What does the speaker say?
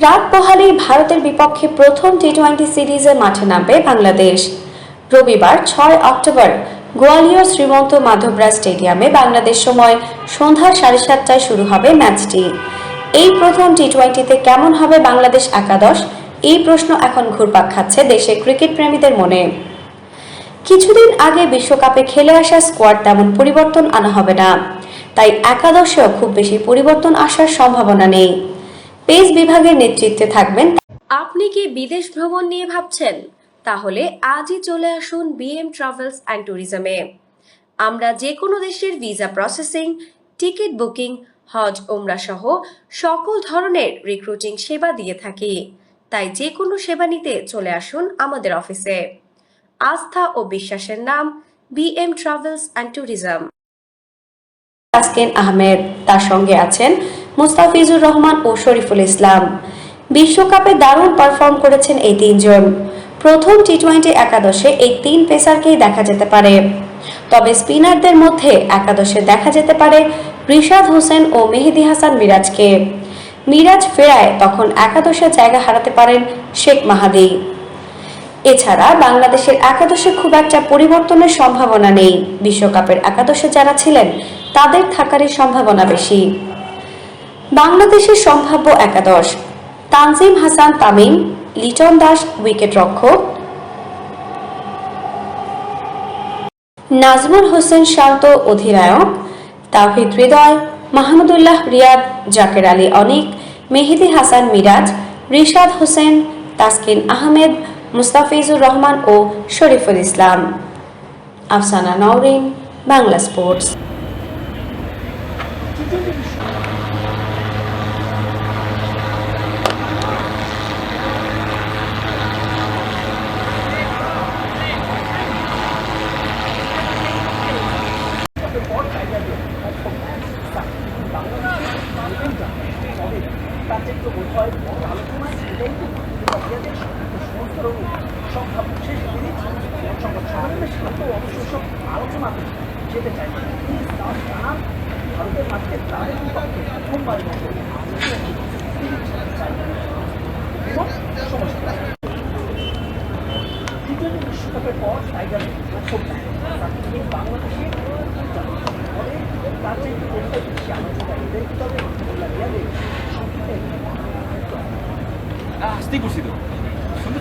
রাত পোহালেই ভারতের বিপক্ষে প্রথম টি টোয়েন্টি সিরিজে মাঠে নামবে বাংলাদেশ। রবিবার ছয় অক্টোবর গোয়ালিয়র শ্রীমন্ত মাধবরা স্টেডিয়ামে বাংলাদেশ সময় সন্ধ্যা সাড়ে সাতটায় শুরু হবে ম্যাচটি। এই প্রথম টি টোয়েন্টিতে কেমন হবে বাংলাদেশ একাদশ? এই প্রশ্ন এখন ঘুরপাক খাচ্ছে দেশের ক্রিকেট প্রেমীদের মনে। কিছুদিন আগে বিশ্বকাপে খেলে আসা স্কোয়াড তেমন পরিবর্তন আনা হবে না। তাই একাদশেও খুব বেশি পরিবর্তন আসার সম্ভাবনা নেই। পেস বিভাগের নেতৃত্বে থাকবেন। আপনি কি বিদেশ ভ্রমণ নিয়ে ভাবছেন? তাহলে আজই চলে আসুন বিএম ট্রাভেলস অ্যান্ড ট্যুরিজমে আমরা যে কোনো দেশের ভিসা প্রসেসিং টিকিট বুকিং হজ ওমরা সহ সকল ধরনের রিক্রুটিং সেবা দিয়ে থাকি। তাই যে কোনো সেবা নিতে চলে আসুন আমাদের অফিসে। আস্থা ও বিশ্বাসের নাম BM travels and tourism Taskin Ahmed তার সঙ্গে আছেন মুস্তাফিজুর রহমান ও শরীফুল ইসলাম। বিশ্বকাপে দারুণ পারফর্ম করেছেন এই তিনজন। প্রথম টি টোয়েন্টি একাদশে এই তিন পেসারকেই দেখা যেতে পারে। তবে স্পিনারদের মধ্যে একাদশে দেখা যেতে পারে রিশাদ হোসেন ও মেহেদি হাসান মিরাজকে। মিরাজ ফেরায় তখন একাদশে জায়গা হারাতে পারেন শেখ মাহাদি। এছাড়া বাংলাদেশের একাদশে খুব একটা পরিবর্তনের সম্ভাবনা নেই। বিশ্বকাপের একাদশে যারা ছিলেন, তাদের থাকারই সম্ভাবনা বেশি। বাংলাদেশের সম্ভাব্য একাদশ। তানজিম হাসান তামিম, লিটন দাস, উইকেট রক্ষক। নাজমুল হোসেন শান্ত অধিনায়ক। তাহিদ হৃদয়, মাহমুদুল্লাহ রিয়াদ, জাকের আলী অনিক, মেহেদি হাসান মিরাজ, রিশাদ হোসেন, তাসকিন আহমেদ, মুস্তাফিজুর রহমান ও শরীফুল ইসলাম। আফসানা নওরিন, বাংলা স্পোর্টস। যেতে চাই এই তার টানা ভারতের মাঠে তাদের বিপক্ষে প্রথমবার সমস্যা টি বিশ্বকাপের পর এই বাংলাদেশে তার যে কোনটা বেশি আলোচনা রিয়ালে আসতেই করছি তো